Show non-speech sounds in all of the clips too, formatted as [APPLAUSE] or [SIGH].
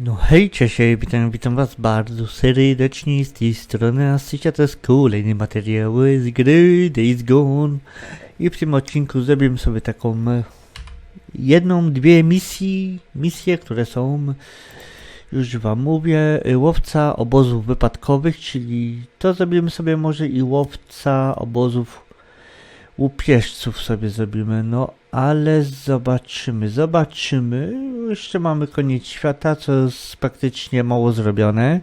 No hejcie się, witam, witam was bardzo serdecznie z tej strony Asycia, to jest kolejny materiał z gry Days Gone. I w tym odcinku zrobimy sobie taką e, jedną, dwie misji, misje, które są już wam mówię, e, łowca obozów wypadkowych, czyli to zrobimy sobie może i łowca obozów łupieżców sobie zrobimy, no ale zobaczymy, zobaczymy. Jeszcze mamy koniec świata, co jest praktycznie mało zrobione.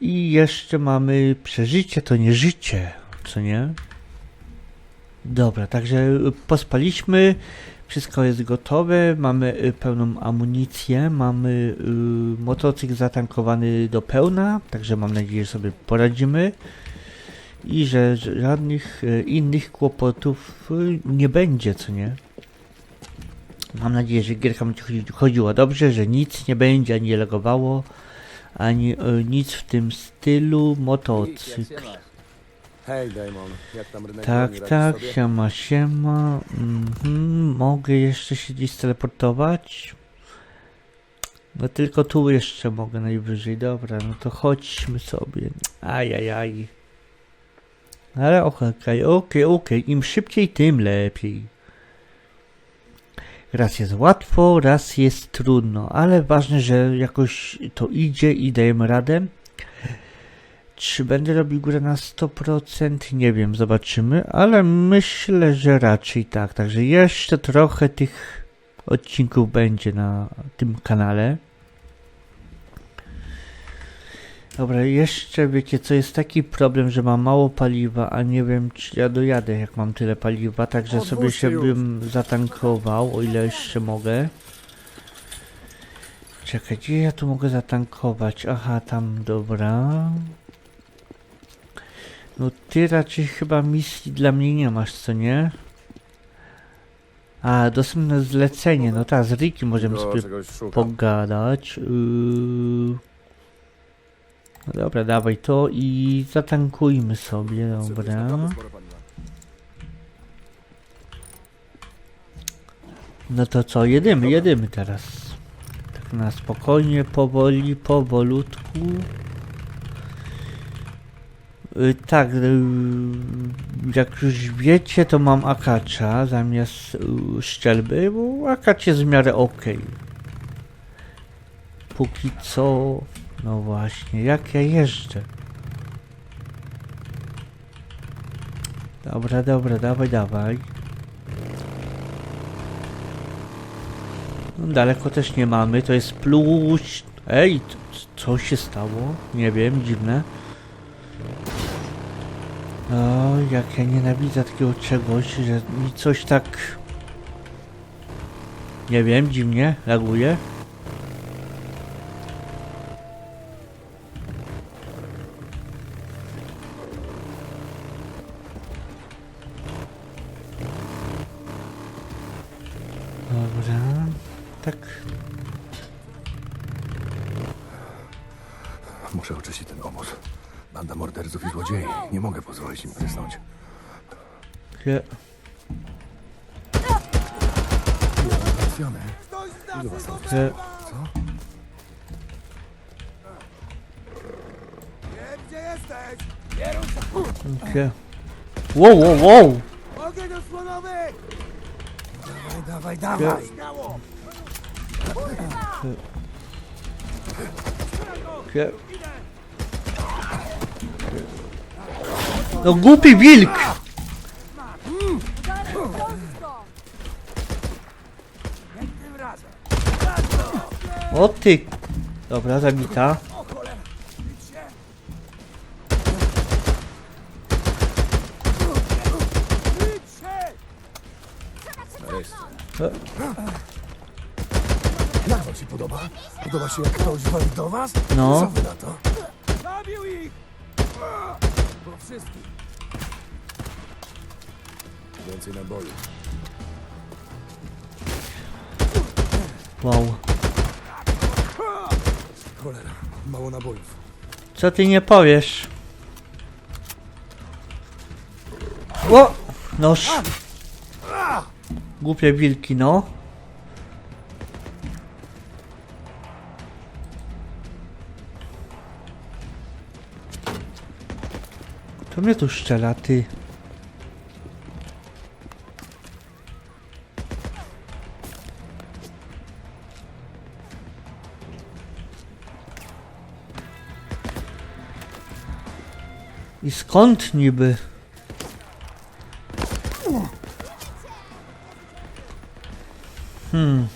I jeszcze mamy przeżycie, to nie życie, co nie? Dobra, także pospaliśmy, wszystko jest gotowe, mamy y, pełną amunicję, mamy y, motocykl zatankowany do pełna, także mam nadzieję, że sobie poradzimy i że żadnych e, innych kłopotów e, nie będzie, co nie? Mam nadzieję, że gierka będzie chodzi- chodziła dobrze, że nic nie będzie ani lagowało, ani e, nic w tym stylu motocykl. Hej Damon, jak tam rynek Tak, tak, sobie? siema, siema. Mhm, mogę jeszcze się gdzieś teleportować? No tylko tu jeszcze mogę najwyżej, dobra, no to chodźmy sobie. Ajajaj. Ale okej, okej, okej, im szybciej, tym lepiej. Raz jest łatwo, raz jest trudno, ale ważne, że jakoś to idzie i dajemy radę. Czy będę robił górę na 100%? Nie wiem, zobaczymy, ale myślę, że raczej tak. Także jeszcze trochę tych odcinków będzie na tym kanale. Dobra, jeszcze wiecie co, jest taki problem, że mam mało paliwa, a nie wiem czy ja dojadę jak mam tyle paliwa, także sobie się już. bym zatankował, o ile jeszcze mogę. Czekaj, gdzie ja tu mogę zatankować? Aha, tam, dobra. No ty raczej chyba misji dla mnie nie masz, co nie? A, dostępne zlecenie, no tak, z Riki możemy Go sobie pogadać. Yy... Dobra, dawaj to i zatankujmy sobie, dobra. No to co, jedziemy, jedziemy teraz. Tak na spokojnie, powoli, powolutku. Yy, tak, yy, jak już wiecie, to mam akacza zamiast yy, szczelby, bo akacz jest w miarę okej. Póki co, no właśnie, jak ja jeżdżę. Dobra, dobra, dawaj, dawaj. No, daleko też nie mamy, to jest plus... Ej, co się stało? Nie wiem, dziwne. O, jak ja nienawidzę takiego czegoś, że mi coś tak... Nie wiem, dziwnie, laguje. Wow, wow, wow! Ogień osłonowy! Dawaj, dawaj, dawaj. Śmiało! No! Jak tym razem? O ty! Dobra, zabita. Jak wam się podoba? Podoba się jak ktoś wali do was? No. Co wy na to? Zabił ich! Po wszystkich! Więcej naboju. Wow. Cholera, mało nabojów. Co ty nie powiesz? O! Noż. Głupie wilki, no. To mnie tu szczela, ty. I skąd niby? Hmm.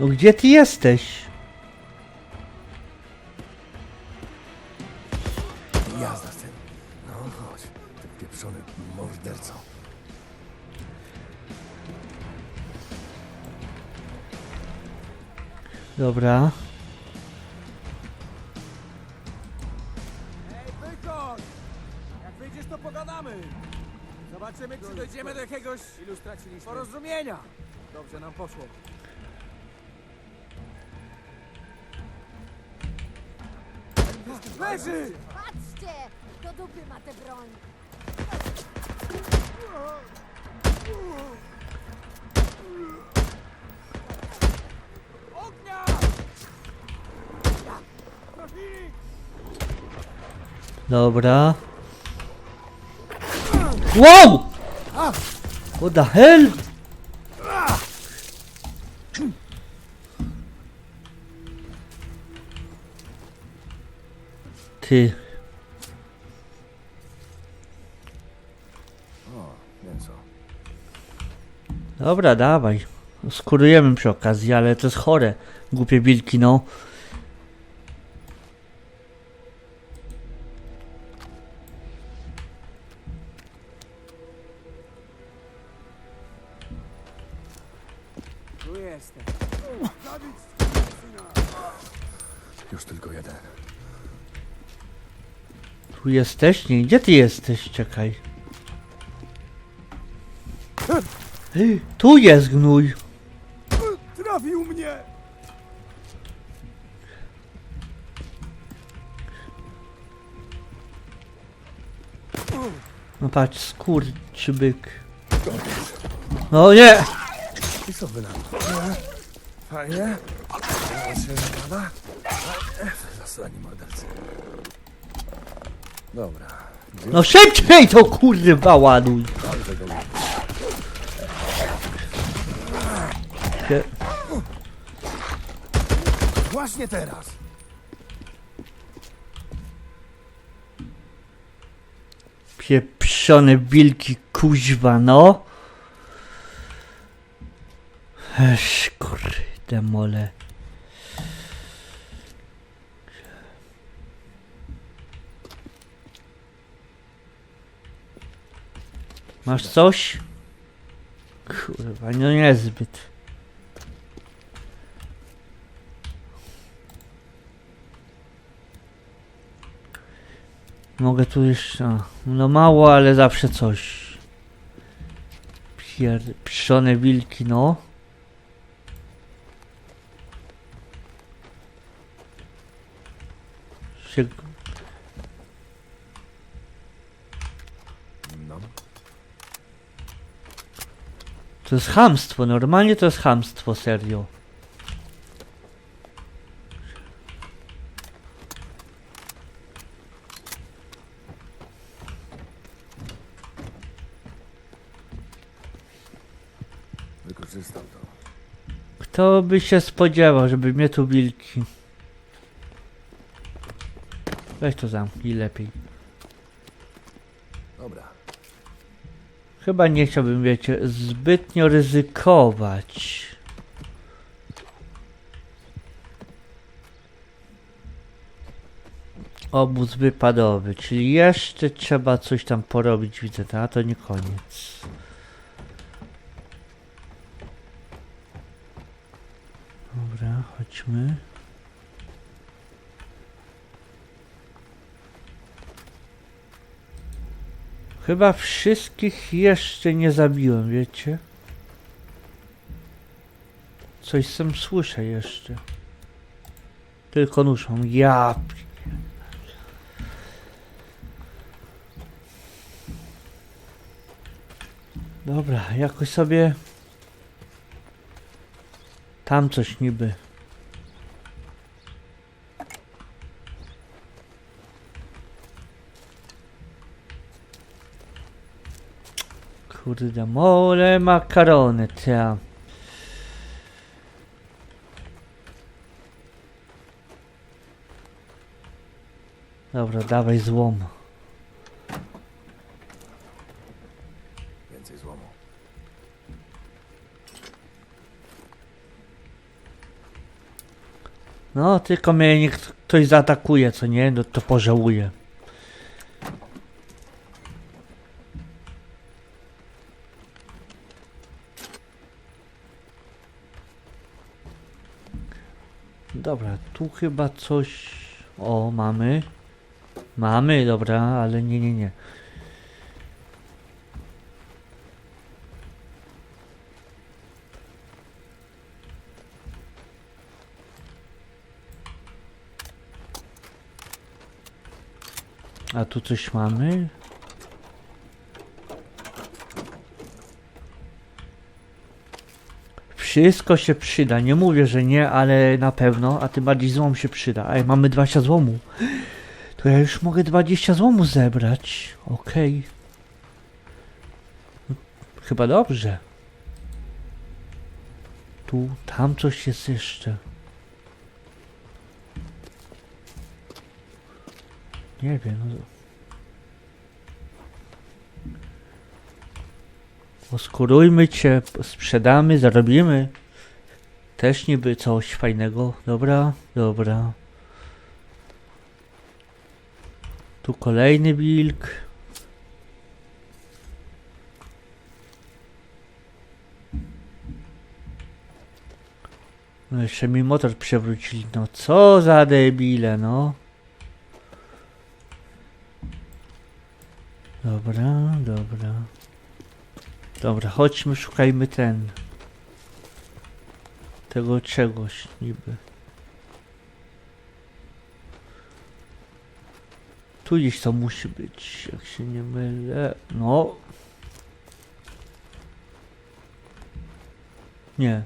No gdzie ty jesteś? Jazda z tym. No chodź, ty pieprzony morderco. Dobra. Nam poszło. Leży! Patrzcie! Do dupy ma tę broń. Ognia! Dobra. Wow! What the hell? Ty. Dobra, dawaj. Skurujemy przy okazji, ale to jest chore. Głupie wilki, no. Już tylko jeden. Tu jesteś? Nie, gdzie ty jesteś? Czekaj. Ej, Tu jest gnój. Trafił mnie! No patrz, skurczybyk. No nie! I co by nam? E? Fajnie? Teraz się zapada? Zasrani mordercy. Dobra. No szybciej to kurwa ładuj. Właśnie teraz! Pieprzone wilki kuźwa, no. Esz, kurde mole. Masz coś? Kurwa, no niezbyt. Mogę tu jeszcze. No mało, ale zawsze coś. Pier... Piszone wilki, no. Się... No. To jest chamstwo, normalnie to jest chamstwo, serio. Wykorzystam to. Kto by się spodziewał, żeby mnie tu wilki. Weź to zamknij lepiej. Dobra. Chyba nie chciałbym, wiecie, zbytnio ryzykować. Obóz wypadowy, czyli jeszcze trzeba coś tam porobić, widzę, to, a to nie koniec. Dobra, chodźmy. Chyba wszystkich jeszcze nie zabiłem, wiecie? Coś sam słyszę jeszcze. Tylko mam. Ja. Dobra, jakoś sobie Tam coś niby. Kurde, mole makarony, ta. Dobra, dawaj złom. Więcej złomu. No, tylko mnie niech ktoś zaatakuje, co nie? No to pożałuję. Dobra, tu chyba coś... O, mamy. Mamy, dobra, ale nie, nie, nie. A tu coś mamy? Wszystko się przyda. Nie mówię, że nie, ale na pewno, a tym bardziej złom się przyda. Ej, mamy 20 złomu. To ja już mogę 20 złomu zebrać. Okej. Chyba dobrze. Tu, tam coś jest jeszcze. Nie wiem. Oskurujmy cię, sprzedamy, zarobimy. Też niby coś fajnego. Dobra, dobra. Tu kolejny wilk. No jeszcze mi motor przewrócili. No co za debile, no. Dobra, dobra. Dobra, chodźmy, szukajmy ten. Tego czegoś niby. Tu gdzieś to musi być, jak się nie mylę. No. Nie.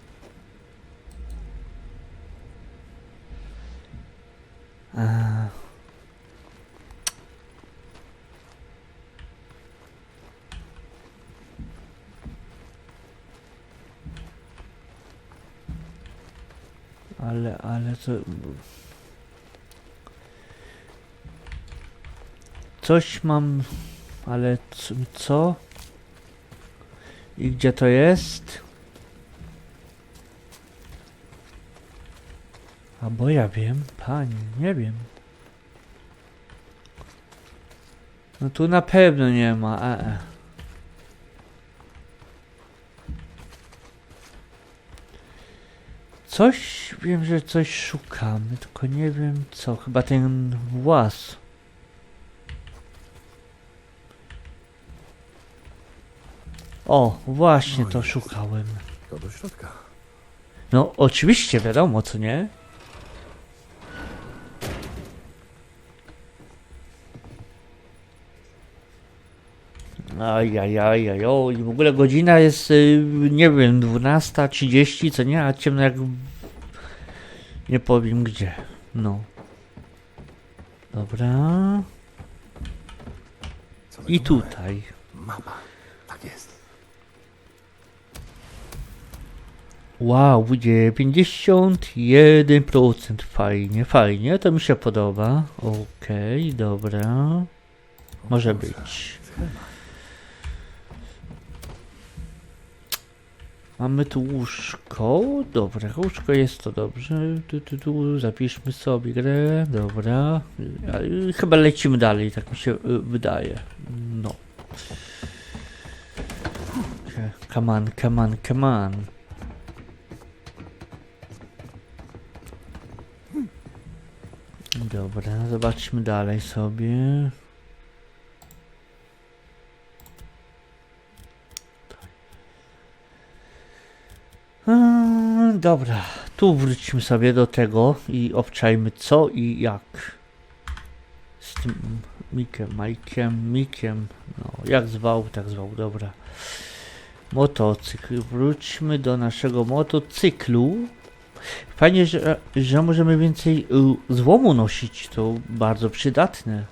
A. Ale, ale to... Coś mam, ale co? I gdzie to jest? A bo ja wiem, panie, nie wiem. No tu na pewno nie ma, e, e. Coś, wiem, że coś szukamy, tylko nie wiem co. Chyba ten włas. O, właśnie No to jest. szukałem. To do środka. No, oczywiście, wiadomo, co nie? Ajajajaj, o, i w ogóle godzina jest, y, nie wiem, 12.30, co nie? A ciemno jak... Nie powiem gdzie. No. Dobra. I tutaj. Mapa. Tak jest. Wow, 91%. Fajnie, fajnie, to mi się podoba. Okej, dobra. O Może być. Mamy tu łóżko. Dobra, łóżko jest to dobrze. Tu, tu, tu, zapiszmy sobie grę. Dobra. Chyba lecimy dalej, tak mi się y, wydaje. No. Come on, come on, come on. Dobra, zobaczmy dalej sobie. Dobra, tu wróćmy sobie do tego i obczajmy co i jak. Z tym Mikiem, Majkiem, Mikiem, no jak zwał, tak zwał, dobra. Motocykl, wróćmy do naszego motocyklu. Fajnie, że, że możemy więcej y, złomu nosić. To bardzo przydatne.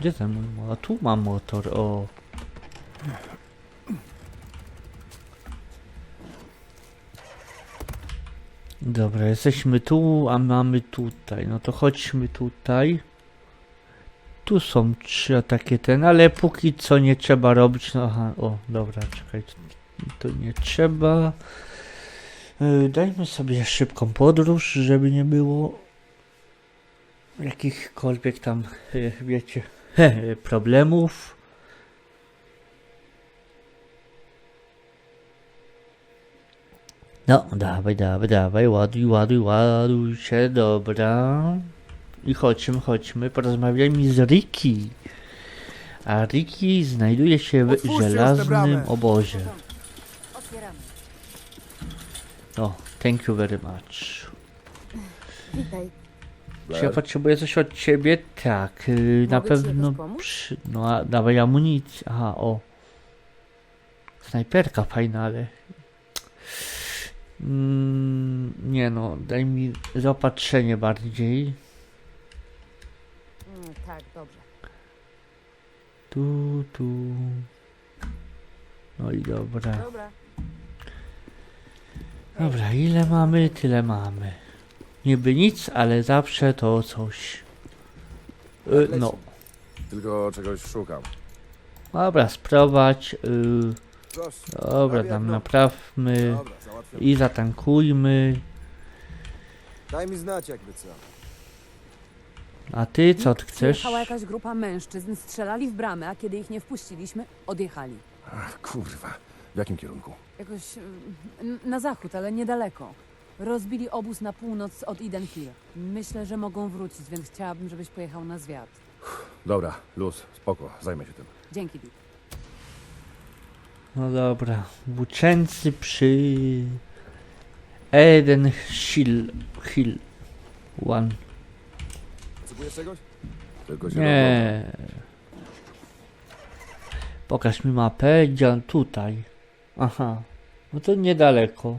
Gdzie ten mój motor? A tu mam motor, o. Dobra, jesteśmy tu, a mamy tutaj. No to chodźmy tutaj. Tu są trzy takie ten, ale póki co nie trzeba robić. No aha, o, dobra, czekaj. To nie trzeba. Yy, Dajmy sobie szybką podróż, żeby nie było jakichkolwiek tam, yy, wiecie, [LAUGHS] problemów. No, dawaj, dawaj, dawaj, ładuj, ładuj, ładuj się, dobra. I chodźmy, chodźmy, porozmawiajmy z Ricky. A Ricky znajduje się w Otwórzcie żelaznym bramę. obozie. Otwieramy. O, thank you very much. Witaj. Czy ja potrzebuję coś od ciebie? Tak, yy, na Mogę ci pewno. jakoś pomóc? Przy, no, a dawaj amunicję. Aha, o. Snajperka fajna, ale. Mm, nie no, daj mi zaopatrzenie bardziej. Mm, tak, dobrze. Tu, tu. No i dobra. Dobra. Dobra, ile mamy, tyle mamy. Niby nic, ale zawsze to coś. Y, no, Tylko czegoś szukam. dobra, sprowadź. Y. dobra, tam naprawmy i zatankujmy. Daj mi znać jakby co. A ty co ty chcesz? Przyjechała jakaś grupa mężczyzn, strzelali w bramę, a kiedy ich nie wpuściliśmy, odjechali. Ach, kurwa. W jakim kierunku? Jakoś mm, na zachód, ale niedaleko. Rozbili obóz na północ od Eden Hill. Myślę, że mogą wrócić, więc chciałabym, żebyś pojechał na zwiat. Dobra, luz, spoko, zajmę się tym. Dzięki, Dick. No dobra, włóczęcy przy Eden Hill. Hill. One. Potrzebujesz czegoś? Tylko się Nie. Pokaż mi mapę, gdzie on tutaj. Aha. No to niedaleko.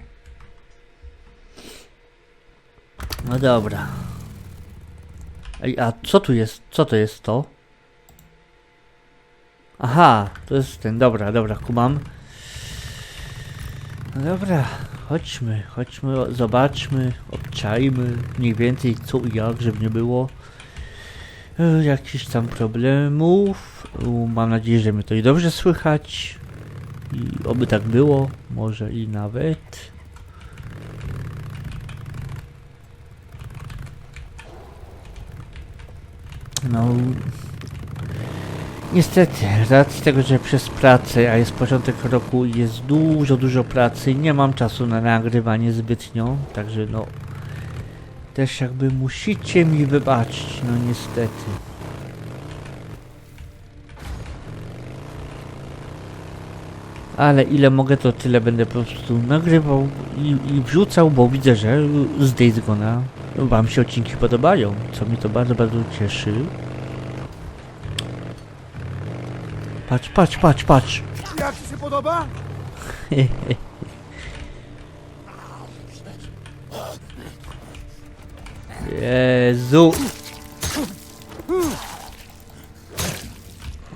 No dobra. Ej, a co tu jest? Co to jest to? Aha, to jest ten. Dobra, dobra, kumam. No dobra, chodźmy, chodźmy, zobaczmy, obczajmy mniej więcej co i jak, żeby nie było e, jakichś tam problemów. Mam nadzieję, że mnie to i dobrze słychać. I oby tak było, może i nawet. No. Niestety, z racji tego, że przez pracę, a jest początek roku jest dużo, dużo pracy, nie mam czasu na nagrywanie zbytnio, także no. Też jakby musicie mi wybaczyć, no niestety. Ale ile mogę, to tyle będę po prostu nagrywał i, i wrzucał, bo widzę, że z Days Gone'a Wam się odcinki podobają, co mnie to bardzo, bardzo cieszy. Patrz, patrz, patrz, patrz. Jak ci się podoba? Jezu.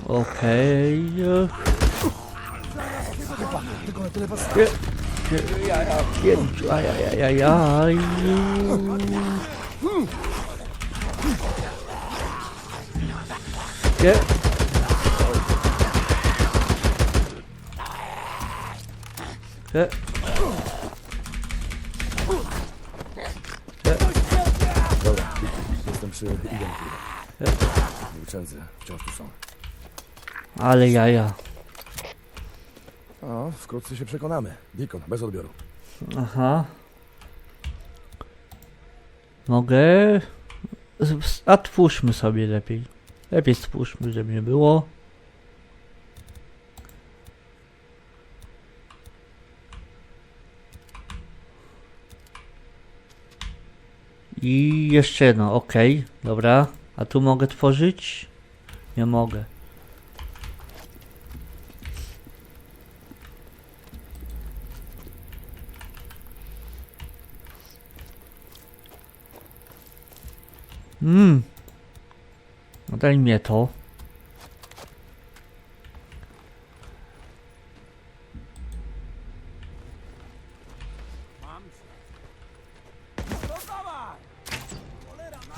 Okej. Na tyle Nie. Nie. Dobra, jestem przy Eden Włóczęcy wciąż tu są. Ale jaja. O, wkrótce się przekonamy. Beacon, bez odbioru. Aha. Mogę. Z- A twórzmy sobie lepiej. Lepiej stwórzmy, żeby nie było. I jeszcze jedno, ok, dobra. A tu mogę tworzyć? Nie mogę. Mmm. No daj mnie to.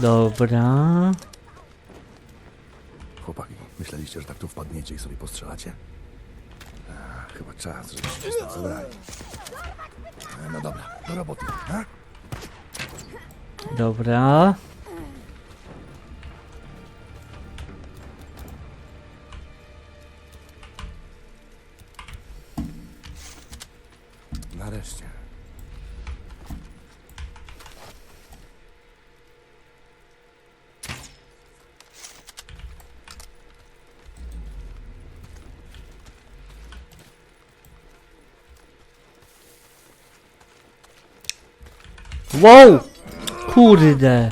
Dobra. Chłopaki, myśleliście, że tak tu wpadniecie i sobie postrzelacie? A, chyba czas, żebyście się stąd zabrali. E, No dobra, do roboty. A? Dobra. Wow! Kurde.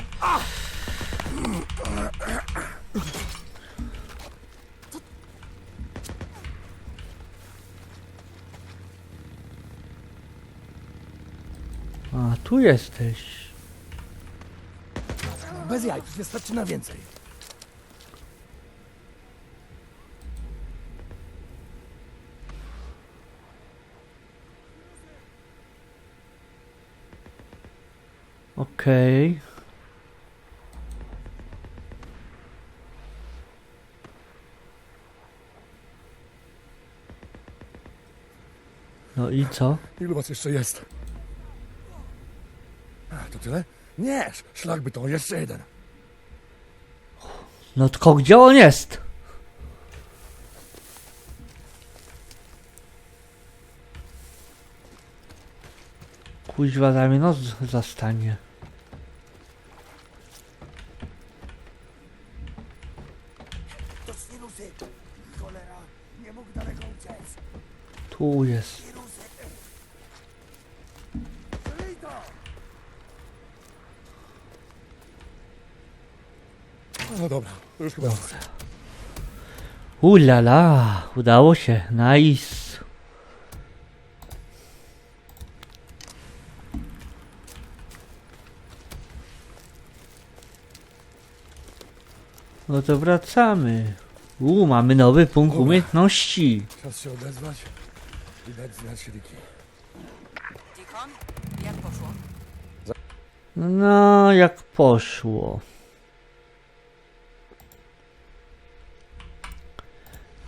A, tu jesteś. Bez jaj, nie starczy na więcej. Okej. No i co? Ilu was jeszcze jest? A, to tyle? Nie, sz- szlak by to jeszcze jeden. No tylko gdzie on jest? Kuźwa za mnie noc zastanie. To wirusy! Cholera, nie mógł daleko uciec. Tu jest. No dobra, to już chyba. Ulala, udało się, nice. No to wracamy. U, mamy nowy punkt Dobra. umiejętności. Czas się odezwać i dać znać. Dikon, jak poszło? No, jak poszło.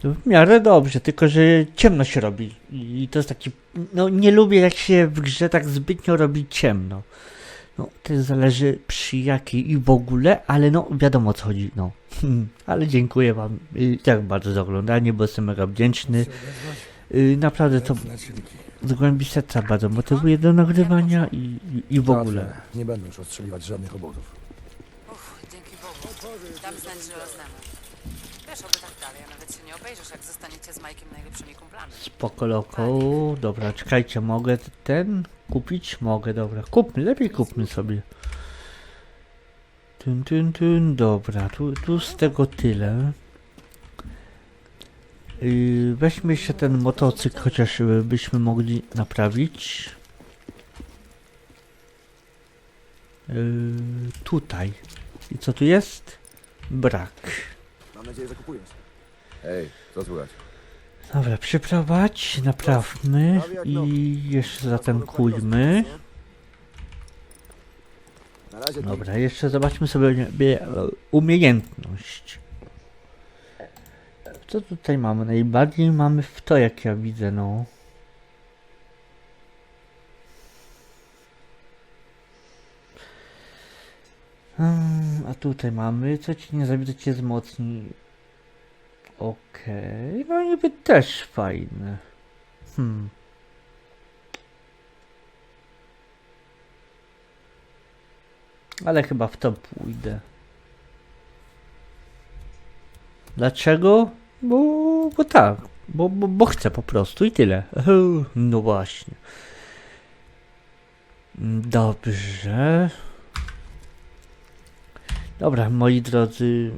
To W miarę dobrze, tylko że ciemno się robi. I to jest taki. No, nie lubię, jak się w grze tak zbytnio robi ciemno. No, to zależy przy jakiej i w ogóle, ale no, wiadomo o co chodzi. No, ale dziękuję Wam i tak bardzo za oglądanie, bo jestem mega wdzięczny. Y, Naprawdę to z głębi serca bardzo motywuje do nagrywania i, i, i w ogóle. Nie będę już ostrzeliwać żadnych obozów. Uff, dzięki Bogu. Dam znać, że roznamy. Wiesz, oby tak dalej, a nawet się nie obejrzysz, jak zostaniecie z Majkiem najlepszymi kumplami. Spoko loko. Dobra, czekajcie, mogę ten kupić? Mogę, dobra. Kupmy, lepiej kupmy sobie. Tyn, tyn, tyn, dobra, tu, tu z tego tyle. Yy, weźmy jeszcze ten motocykl, chociaż y, byśmy mogli naprawić. Yy, tutaj. I co tu jest? Brak. Mam nadzieję, że kupujesz. Hej, co słychać? Dobra, przeprowadź, naprawmy i jeszcze razie Dobra, jeszcze zobaczmy sobie bie- umiejętność. Co tutaj mamy? Najbardziej mamy w to, jak ja widzę, no. Hmm, a tutaj mamy, co ci nie zabije, to cię wzmocni. Okej, no niby też fajne. Hmm. Ale chyba w to pójdę. Dlaczego? Bo, bo tak. Bo, bo, bo chcę po prostu i tyle. [LAUGHS] No właśnie. Dobrze. Dobra, moi drodzy.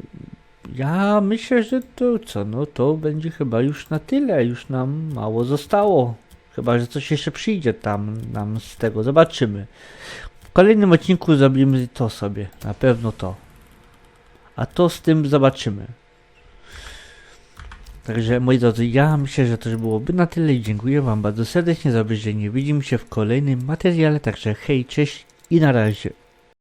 Ja myślę, że to co? No to będzie chyba już na tyle. Już nam mało zostało. Chyba, że coś jeszcze przyjdzie tam nam z tego. Zobaczymy. W kolejnym odcinku zrobimy to sobie. Na pewno to. A to z tym zobaczymy. Także moi drodzy, ja myślę, że to już byłoby na tyle i dziękuję Wam bardzo serdecznie za obejrzenie. Widzimy się w kolejnym materiale, także hej, cześć i na razie.